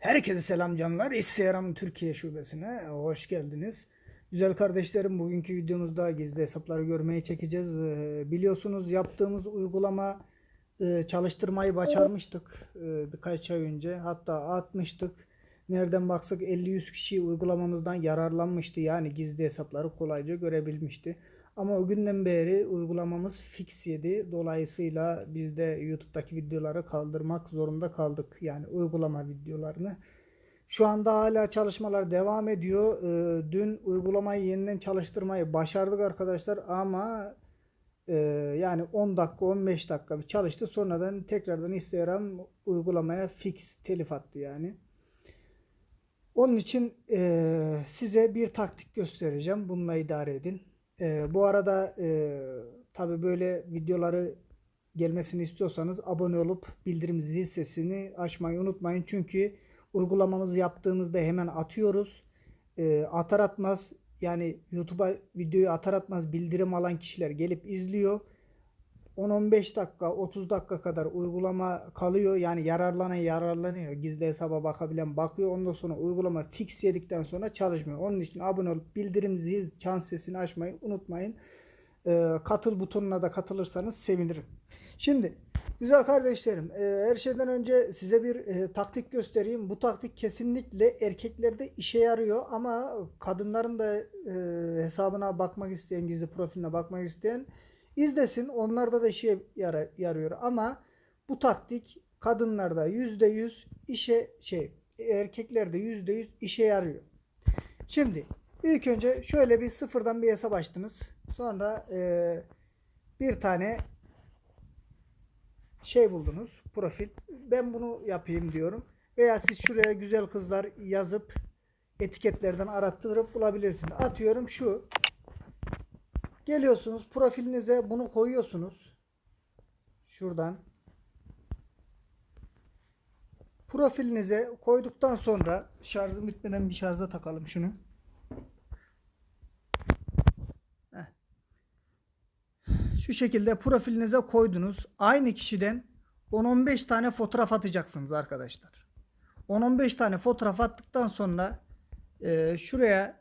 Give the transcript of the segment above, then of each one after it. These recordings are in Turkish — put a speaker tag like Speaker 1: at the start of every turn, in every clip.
Speaker 1: Herkese selam canlar. Instagram Türkiye şubesine hoş geldiniz. Güzel kardeşlerim bugünkü videomuzda gizli hesapları görmeye çekeceğiz. Ee, Biliyorsunuz yaptığımız uygulama e, çalıştırmayı başarmıştık e, birkaç ay önce. Hatta atmıştık. Nereden baksak 50-100 kişi uygulamamızdan yararlanmıştı. Yani gizli hesapları kolayca görebilmişti. Ama o günden beri uygulamamız fix yedi. Dolayısıyla biz de YouTube'daki videoları kaldırmak zorunda kaldık. Yani uygulama videolarını. Şu anda hala çalışmalar devam ediyor. Ee, dün uygulamayı yeniden çalıştırmayı başardık arkadaşlar ama e, yani 10 dakika 15 dakika bir çalıştı. Sonradan tekrardan Instagram uygulamaya fix telif attı yani. Onun için e, size bir taktik göstereceğim. Bununla idare edin. E, bu arada e, tabi böyle videoları gelmesini istiyorsanız abone olup bildirim zil sesini açmayı unutmayın. Çünkü uygulamamızı yaptığımızda hemen atıyoruz. E, atar atmaz yani YouTube'a videoyu atar atmaz bildirim alan kişiler gelip izliyor. 10-15 dakika 30 dakika kadar uygulama kalıyor. Yani yararlanan yararlanıyor. Gizli hesaba bakabilen bakıyor. Ondan sonra uygulama fix yedikten sonra çalışmıyor. Onun için abone olup bildirim zil çan sesini açmayı unutmayın. Ee, katıl butonuna da katılırsanız sevinirim. Şimdi güzel kardeşlerim e, her şeyden önce size bir e, taktik göstereyim. Bu taktik kesinlikle erkeklerde işe yarıyor ama kadınların da e, hesabına bakmak isteyen gizli profiline bakmak isteyen izlesin. Onlarda da işe yarıyor ama bu taktik kadınlarda %100 işe şey erkeklerde %100 işe yarıyor. Şimdi ilk önce şöyle bir sıfırdan bir hesap açtınız. Sonra e, bir tane şey buldunuz profil. Ben bunu yapayım diyorum. Veya siz şuraya güzel kızlar yazıp etiketlerden arattırıp bulabilirsiniz. Atıyorum şu. Geliyorsunuz profilinize bunu koyuyorsunuz. Şuradan. Profilinize koyduktan sonra şarjım bitmeden bir şarja takalım şunu. Şu şekilde profilinize koydunuz. Aynı kişiden 10-15 tane fotoğraf atacaksınız arkadaşlar. 10-15 tane fotoğraf attıktan sonra e, şuraya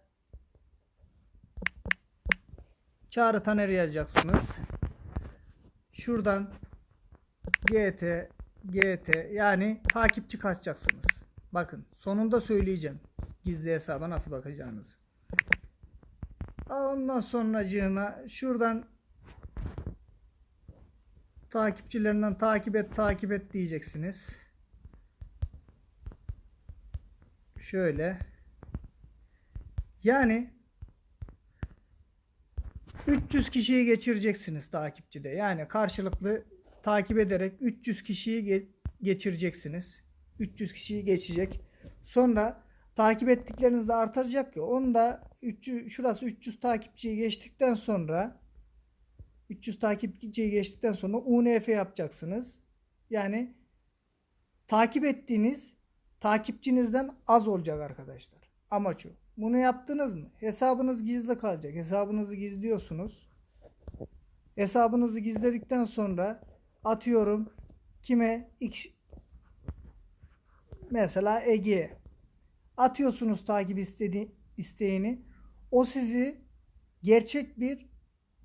Speaker 1: Çağrı Taner yazacaksınız. Şuradan GT GT yani takipçi kaçacaksınız. Bakın sonunda söyleyeceğim. Gizli hesaba nasıl bakacağınızı. Ondan sonracığıma şuradan takipçilerinden takip et takip et diyeceksiniz. Şöyle. Yani 300 kişiyi geçireceksiniz takipçide. Yani karşılıklı takip ederek 300 kişiyi ge- geçireceksiniz. 300 kişiyi geçecek. Sonra takip ettikleriniz de artacak ya. Onu da 300, şurası 300 takipçiyi geçtikten sonra 300 takipçiyi geçtikten sonra UNF yapacaksınız. Yani takip ettiğiniz takipçinizden az olacak arkadaşlar. Amaç o. Bunu yaptınız mı? Hesabınız gizli kalacak. Hesabınızı gizliyorsunuz. Hesabınızı gizledikten sonra atıyorum kime X mesela Ege atıyorsunuz takip istedi isteğini. O sizi gerçek bir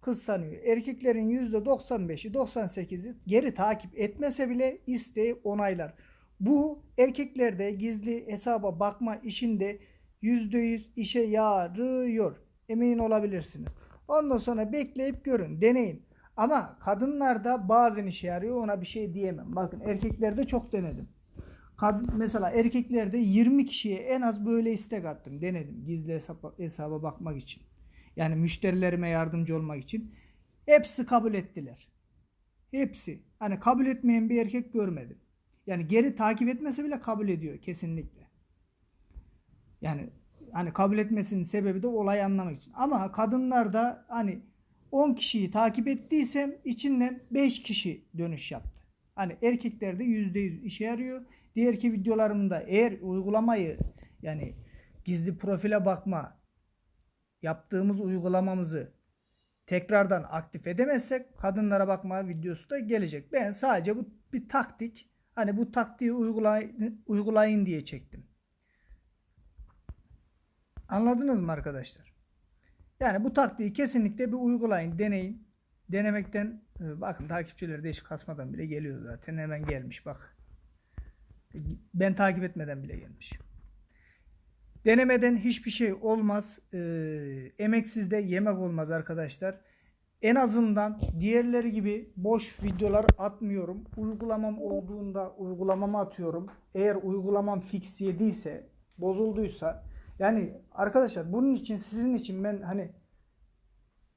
Speaker 1: kız sanıyor. Erkeklerin %95'i 98'i geri takip etmese bile isteği onaylar. Bu erkeklerde gizli hesaba bakma işinde %100 işe yarıyor. Emin olabilirsiniz. Ondan sonra bekleyip görün, deneyin. Ama kadınlarda bazen işe yarıyor ona bir şey diyemem. Bakın erkeklerde çok denedim. Kadın, mesela erkeklerde 20 kişiye en az böyle istek attım. Denedim gizli hesaba, hesaba bakmak için. Yani müşterilerime yardımcı olmak için. Hepsi kabul ettiler. Hepsi. Hani kabul etmeyen bir erkek görmedim. Yani geri takip etmese bile kabul ediyor kesinlikle. Yani hani kabul etmesinin sebebi de olayı anlamak için. Ama kadınlarda hani 10 kişiyi takip ettiysem içinden 5 kişi dönüş yaptı. Hani erkeklerde %100 işe yarıyor. Diğerki videolarımda eğer uygulamayı yani gizli profile bakma yaptığımız uygulamamızı tekrardan aktif edemezsek kadınlara bakma videosu da gelecek. Ben sadece bu bir taktik hani bu taktiği uygulayın, uygulayın diye çektim. Anladınız mı arkadaşlar? Yani bu taktiği kesinlikle bir uygulayın, deneyin. Denemekten e, bakın takipçileri de hiç kasmadan bile geliyor zaten. Hemen gelmiş bak. Ben takip etmeden bile gelmiş. Denemeden hiçbir şey olmaz. E, emeksiz de yemek olmaz arkadaşlar. En azından diğerleri gibi boş videolar atmıyorum. Uygulamam olduğunda uygulamama atıyorum. Eğer uygulamam fix yediyse, bozulduysa yani arkadaşlar bunun için sizin için ben hani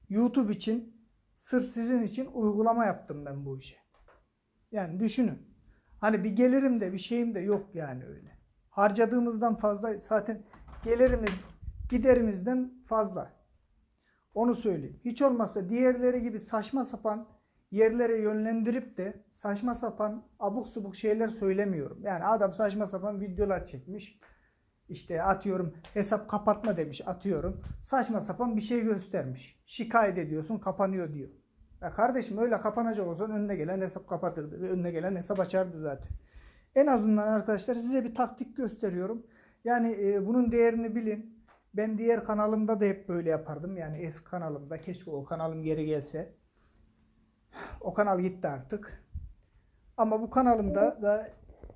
Speaker 1: YouTube için sırf sizin için uygulama yaptım ben bu işe. Yani düşünün. Hani bir gelirim de bir şeyim de yok yani öyle. Harcadığımızdan fazla zaten gelirimiz giderimizden fazla. Onu söyleyeyim. Hiç olmazsa diğerleri gibi saçma sapan yerlere yönlendirip de saçma sapan abuk subuk şeyler söylemiyorum. Yani adam saçma sapan videolar çekmiş. İşte atıyorum hesap kapatma demiş atıyorum. Saçma sapan bir şey göstermiş. Şikayet ediyorsun kapanıyor diyor. Ya kardeşim öyle kapanacak olsan önüne gelen hesap kapatırdı ve önüne gelen hesap açardı zaten. En azından arkadaşlar size bir taktik gösteriyorum. Yani e, bunun değerini bilin. Ben diğer kanalımda da hep böyle yapardım. Yani eski kanalımda keşke o kanalım geri gelse. O kanal gitti artık. Ama bu kanalımda da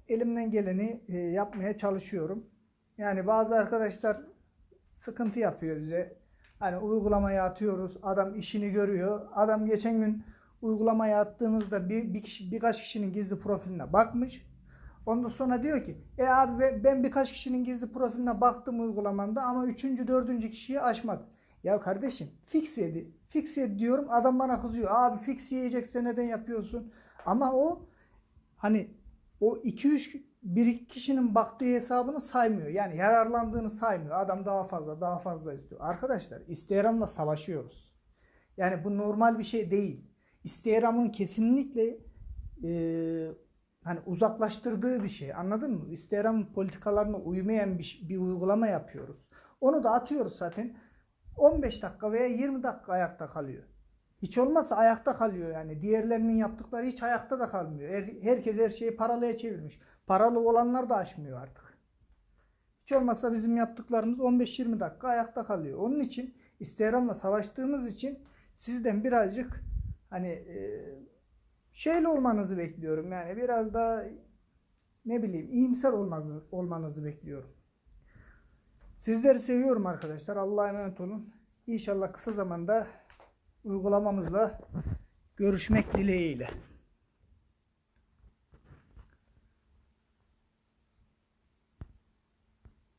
Speaker 1: elimden geleni e, yapmaya çalışıyorum. Yani bazı arkadaşlar sıkıntı yapıyor bize. Hani uygulamaya atıyoruz. Adam işini görüyor. Adam geçen gün uygulamaya attığımızda bir, bir kişi, birkaç kişinin gizli profiline bakmış. Ondan sonra diyor ki e abi ben- birkaç kişinin gizli profiline baktım uygulamanda ama üçüncü dördüncü kişiyi açmadım. Ya kardeşim fix yedi. Fix yedi diyorum adam bana kızıyor. Abi fix yiyecekse neden yapıyorsun? Ama o hani o 2-3 bir iki kişinin baktığı hesabını saymıyor. Yani yararlandığını saymıyor. Adam daha fazla daha fazla istiyor. Arkadaşlar Instagram'la savaşıyoruz. Yani bu normal bir şey değil. Instagram'ın kesinlikle e, hani uzaklaştırdığı bir şey. Anladın mı? Instagram politikalarına uymayan bir, bir uygulama yapıyoruz. Onu da atıyoruz zaten. 15 dakika veya 20 dakika ayakta kalıyor. Hiç olmazsa ayakta kalıyor yani. Diğerlerinin yaptıkları hiç ayakta da kalmıyor. Her- herkes her şeyi paralıya çevirmiş. Paralı olanlar da açmıyor artık. Hiç olmazsa bizim yaptıklarımız 15-20 dakika ayakta kalıyor. Onun için Instagram'la savaştığımız için sizden birazcık hani e, şeyle olmanızı bekliyorum. Yani biraz daha ne bileyim iyimser olmanızı, olmanızı bekliyorum. Sizleri seviyorum arkadaşlar. Allah'a emanet olun. İnşallah kısa zamanda uygulamamızla görüşmek dileğiyle.